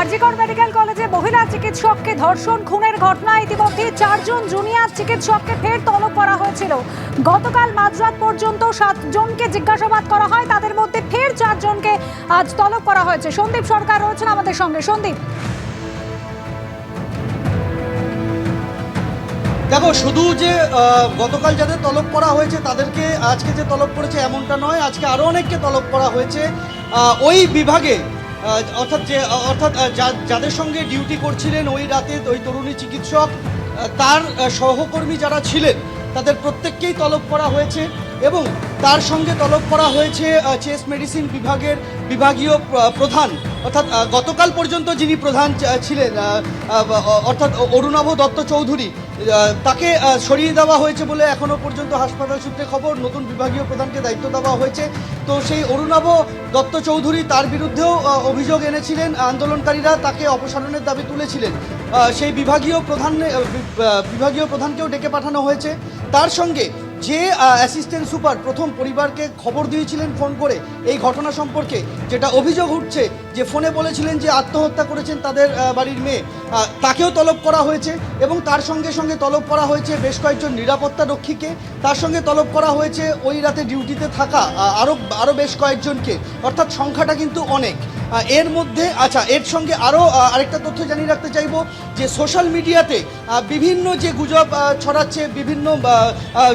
RG Kar medical কলেজে মহিলা চিকিৎসককে ধর্ষণ, খুনের ঘটনা ইতিমধ্যে চারজন জুনিয়র চিকিৎসককে ফের তলব করা হয়েছিল। গতকাল মাঝরাত পর্যন্ত সাতজনকে জিজ্ঞাসাবাদ করা হয়। তাদের মধ্যে ফের চারজনকে আজ তলব করা হয়েছে। সন্দীপ সরকার রয়েছেন আমাদের সঙ্গে। সন্দীপ। দেখো, শুধু যে গতকাল যাদের তলব করা হয়েছে, তাদেরকে আজকে যে তলব করেছে এমনটা নয়। আজকে আরও অনেককে তলব করা হয়েছে। ওই বিভাগে অর্থাৎ যে অর্থাৎ যাদের সঙ্গে ডিউটি করছিলেন ওই রাতে ওই তরুণী চিকিৎসক তার সহকর্মী যারা ছিলেন, তাদের প্রত্যেককেই তলব করা হয়েছে। এবং তার সঙ্গে তলব করা হয়েছে চেস মেডিসিন বিভাগের বিভাগীয় প্রধান। অর্থাৎ গতকাল পর্যন্ত যিনি প্রধান ছিলেন অর্থাৎ অরুণাভ দত্ত চৌধুরী তাকে সরিয়ে দেওয়া হয়েছে বলে এখনও পর্যন্ত হাসপাতাল সূত্রে খবর, নতুন বিভাগীয় প্রধানকে দায়িত্ব দেওয়া হয়েছে। তো সেই অরুণাভ দত্ত চৌধুরী তার বিরুদ্ধেও অভিযোগ এনেছিলেন, আন্দোলনকারীরা তাকে অপসারণের দাবি তুলেছিলেন। সেই বিভাগীয় প্রধান বিভাগীয় প্রধানকেও ডেকে পাঠানো হয়েছে। তার সঙ্গে যে অ্যাসিস্ট্যান্ট সুপার প্রথম পরিবারকে খবর দিয়েছিলেন ফোন করে এই ঘটনা সম্পর্কে, যেটা অভিযোগ উঠছে যে ফোনে বলেছিলেন যে আত্মহত্যা করেছেন তাদের বাড়ির মেয়ে তাকেও তলব করা হয়েছে এবং তার সঙ্গে সঙ্গে তলব করা হয়েছে বেশ কয়েকজন নিরাপত্তা রক্ষীকে। তার সঙ্গে তলব করা হয়েছে ওই রাতে ডিউটিতে থাকা আরও আরও বেশ কয়েকজনকে। অর্থাৎ সংখ্যাটা কিন্তু অনেক। এর মধ্যে আচ্ছা এর সঙ্গে আরও আরেকটা তথ্য জানিয়ে রাখতে চাইব যে সোশ্যাল মিডিয়াতে বিভিন্ন যে গুজব ছড়াচ্ছে, বিভিন্ন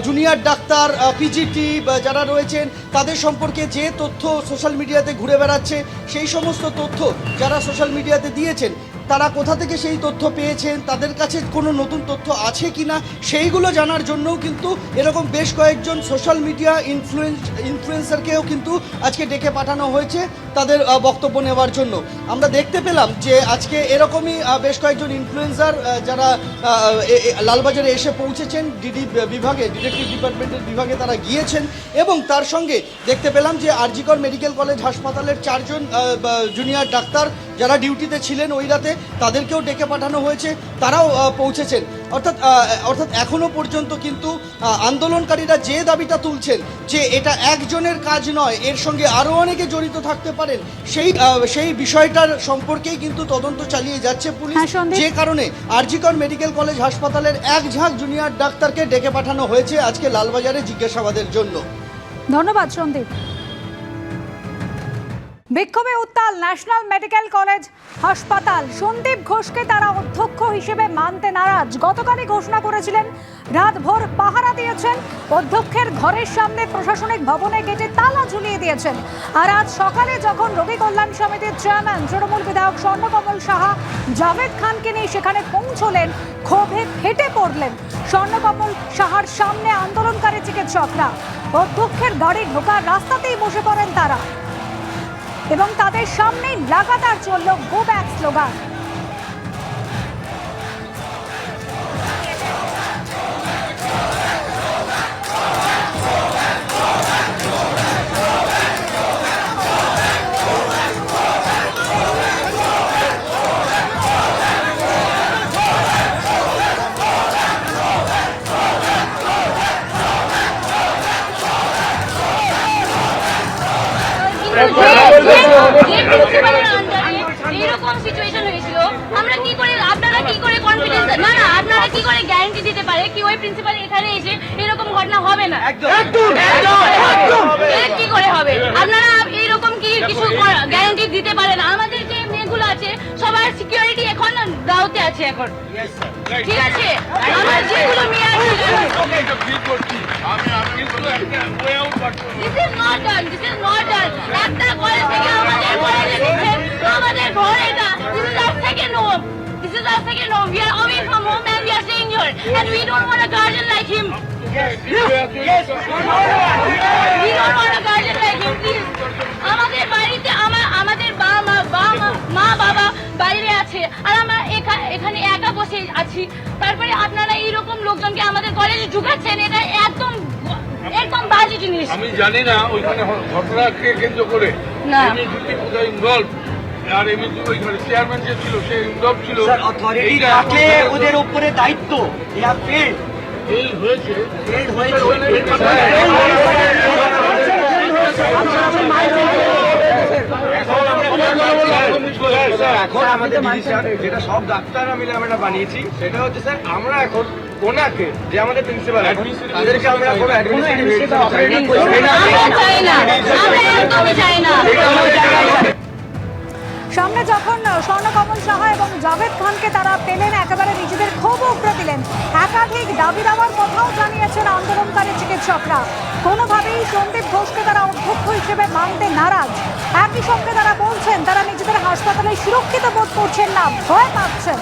জুনিয়র ডাক্তার পিজিটি যারা রয়েছেন, তাদের সম্পর্কে যে তথ্য সোশ্যাল মিডিয়াতে ঘুরে বেড়াচ্ছে, সেই সমস্ত তথ্য যারা সোশ্যাল মিডিয়াতে দিয়েছেন তারা কোথা থেকে সেই তথ্য পেয়েছেন, তাদের কাছে কোনো নতুন তথ্য আছে কি না সেইগুলো জানার জন্যও কিন্তু এরকম বেশ কয়েকজন সোশ্যাল মিডিয়া ইনফ্লুয়েন্স ইনফ্লুয়েন্সারকেও কিন্তু আজকে ডেকে পাঠানো হয়েছে তাদের বক্তব্য নেওয়ার জন্য। আমরা দেখতে পেলাম যে আজকে এরকমই বেশ কয়েকজন ইনফ্লুয়েন্সার যারা লালবাজারে এসে পৌঁছেছেন ডিডি বিভাগে ডিটেকটিভ ডিপার্টমেন্টের বিভাগে তারা গিয়েছেন এবং তার সঙ্গে দেখতে পেলাম যে আরজিকর মেডিকেল কলেজ হাসপাতালের চারজন জুনিয়র ডাক্তার যারা ডিউটিতে ছিলেন ওই রাতে তাদেরকেও ডেকে পাঠানো হয়েছে তারাও পৌঁছেছেন। অর্থাৎ অর্থাৎ এখনও পর্যন্ত কিন্তু আন্দোলনকারীরা যে দাবিটা তুলছেন যে এটা একজনের কাজ নয় এর সঙ্গে আরও অনেকে জড়িত থাকতে পারেন সেই সেই বিষয়টার সম্পর্কেই কিন্তু তদন্ত চালিয়ে যাচ্ছে পুলিশ। হ্যাঁ, যে কারণে আরজিকর মেডিকেল কলেজ হাসপাতালের এক ঝাঁক জুনিয়র ডাক্তারকে ডেকে পাঠানো হয়েছে আজকে লালবাজারে জিজ্ঞাসাবাদের জন্য। ধন্যবাদ সন্দীপ। বিক্ষোভে উত্তাল ন্যাশনাল মেডিকেল কলেজ হাসপাতাল। সন্দীপ ঘোষকে তারা অধ্যক্ষ হিসেবে মানতে নারাজ। গতকালই ঘোষণা করেছিলেন, রাতভর পাহারা দিয়েছেন, অধ্যক্ষের ঘরের সামনে প্রশাসনিক ভবনে গেটে তালা ঝুলিয়ে দিয়েছেন। আর আজ সকালে যখন রোগী কল্যাণ সমিতির চেয়ারম্যান, তৃণমূল বিধায়ক স্বর্ণকমল সাহা, জাভেদ খানকে নিয়ে সেখানে পৌঁছলেন, ক্ষোভে ফেটে পড়লেন স্বর্ণকমল সাহার সামনে আন্দোলনকারী চিকিৎসকরা। অধ্যক্ষের গাড়ি ঢোকার রাস্তাতেই বসে পড়েন তারা। এবং তাদের সামনে লাগাতার চলল গো ব্যাক স্লোগান এইরকম সিচুয়েশন হয়েছিল আমরা কি করে আপনারা কি করে কনফিডেন্স না না আপনারা কি করে গ্যারান্টি দিতে পারে কি ওই প্রিন্সিপাল এখানে এসে এরকম ঘটনা হবে না কি করে হবে আপনারা এইরকম কি কিছু গ্যারান্টি দিতে পারেন আমাদের যে মেয়েগুলো আছে সবার সিকিউরিটি এখন দাওতে আছে এখন ঠিক আছে. This is our second home. We are away from home and we are staying here. And we don't want a guardian like him. Yes. Yes. We don't want a guardian like him, please. আমাদের বাড়িতে আমার আমাদের বাবা মা মা- বাবা বাইরে আছে আর আমরা এখা- এখানে একা বসে আছি তারপরে আপনারা এইরকম লোকজনকে আমাদের কলেজে ঢুকাচ্ছেন এটা একদম একদম বাজে জিনিস। আমি জানি না ওইখানে ঘটনাকে কেন্দ্র করে। এমনি কোথায় ইনভলভ আর ওইখানে চেয়ারম্যান যে ছিল সে ইনভলভ ছিল। অথরিটি ওদের উপরে দায়িত্ব। ইয়া ফেল হয়েছে। ফেল হয়েছে। এখন আমাদের যেটা সব ডাক্তাররা মিলে আমরা বানিয়েছি সেটা হচ্ছে স্যার আমরা এখন ওনাকে যে আমাদের প্রিন্সিপাল তাদেরকে আমরা কোনো সামনে যখন স্বর্ণকমল সাহা এবং জাভেদ খানকে তারা পেলেন একেবারে নিজেদের ক্ষোভ উগড়ে দিলেন। একাধিক দাবি দাওয়ার কথাও জানিয়েছেন আন্দোলনকারী চিকিৎসকরা। কোনোভাবেই সন্দীপ ঘোষকে তারা অধ্যক্ষ হিসেবে মানতে নারাজ। একই সঙ্গে তারা বলছেন তারা নিজেদের হাসপাতালে সুরক্ষিত বোধ করছেন না ভয় পাচ্ছেন।